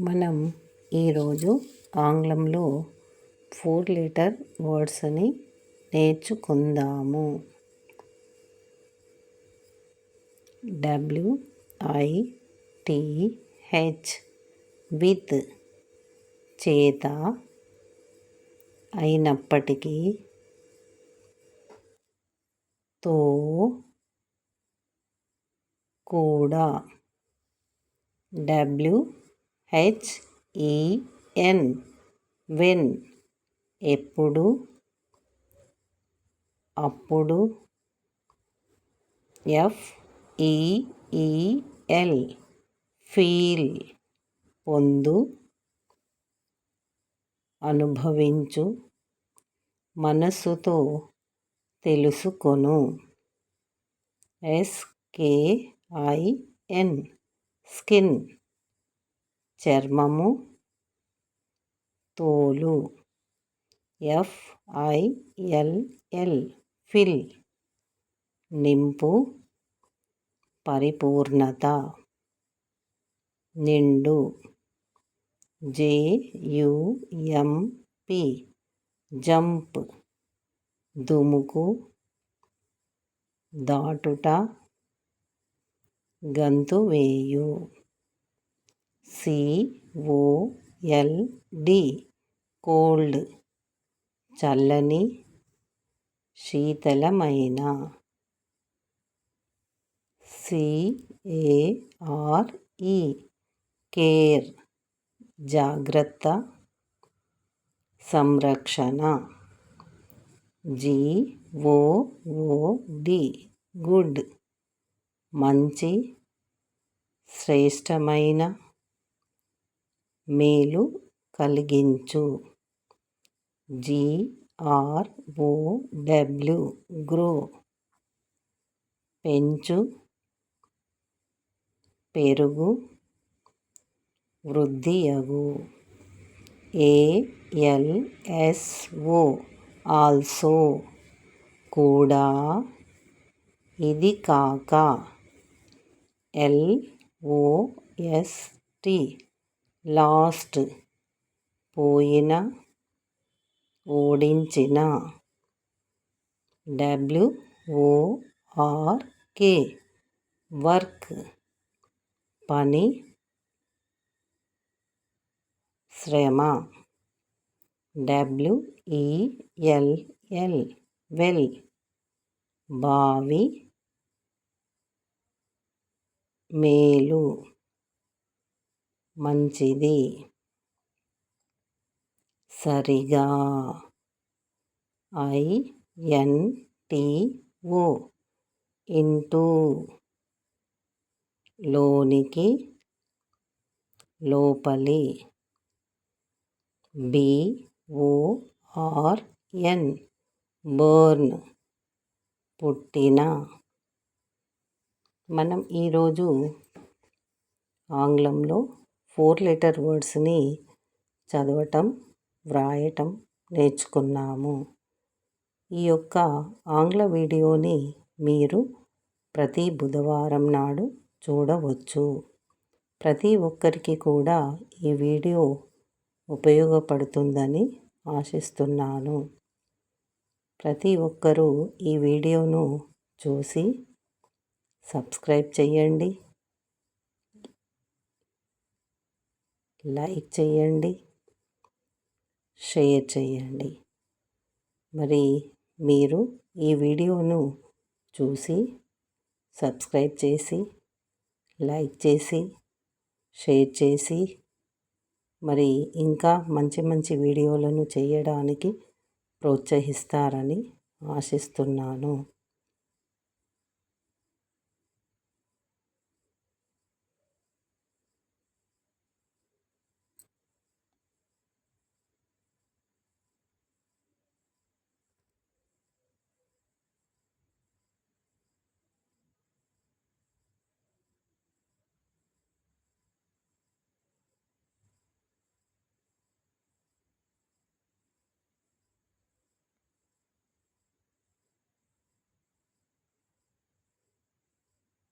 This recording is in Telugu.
మనం ఈరోజు ఆంగ్లంలో ఫోర్ లీటర్ వర్డ్స్ని నేర్చుకుందాము. డబ్ల్యూఐటిహెచ్ హెచ్ విత్ చేత అయినప్పటికీ తో కూడా. డబ్ల్యూ హెచ్ఈఎన్ వెన్ ఎప్పుడు. అప్పుడు. ఎఫ్ఈఈఎల్ ఫీల్ పొందు. అనుభవించు. మనస్సుతో తెలుసుకొను. ఎస్కేఐఎన్ స్కిన్ చర్మము తోలు. ఎఫ్ఐఎల్ఎల్ ఫిల్ నింపు. పరిపూర్ణత. నిండు. J U M P jump. దుముకు. దాటుట. గంతు వేయు C O L D cold చల్లని శీతలమైన. సిఏఆర్ఈ కేర్ జాగ్రత్త సంరక్షణ. జిఓఓడి గుడ్ మంచి శ్రేష్టమైన. మేలు కలిగించు. G R O W grow. పెంచు. పెరుగు. వృద్ధియగు ఏఎల్ఎస్ఓ ఆల్సో కూడా ఇది కాక. L O S T lost పోయిన ఓడించిన. W O R K work. పని. శ్రమ. W E L L well. బావి. మేలు. మంచిది. సరిగా. ఐఎన్టీఓ ఇంటూ లోనికి లోపలి. బిఓఆర్ఎన్ బర్న్ పుట్టిన. మనం ఈరోజు ఆంగ్లంలో ఫోర్ లెటర్ వర్డ్స్ని చదవటం వ్రాయటం నేర్చుకున్నాము. ఈ యొక్క ఆంగ్ల వీడియోని మీరు ప్రతి బుధవారం నాడు చూడవచ్చు. ప్రతి ఒక్కరికి కూడా ఈ వీడియో ఉపయోగపడుతుందని ఆశిస్తున్నాను. ప్రతి ఒక్కరూ ఈ వీడియోను చూసి సబ్స్క్రైబ్ చేయండి. లైక్ చేయండి షేర్ చేయండి మరి మీరు ఈ వీడియోను చూసి సబ్స్క్రైబ్ చేసి లైక్ చేసి షేర్ చేసి మరి ఇంకా మంచి మంచి వీడియోలను చేయడానికి ప్రోత్సహిస్తారని ఆశిస్తున్నాను.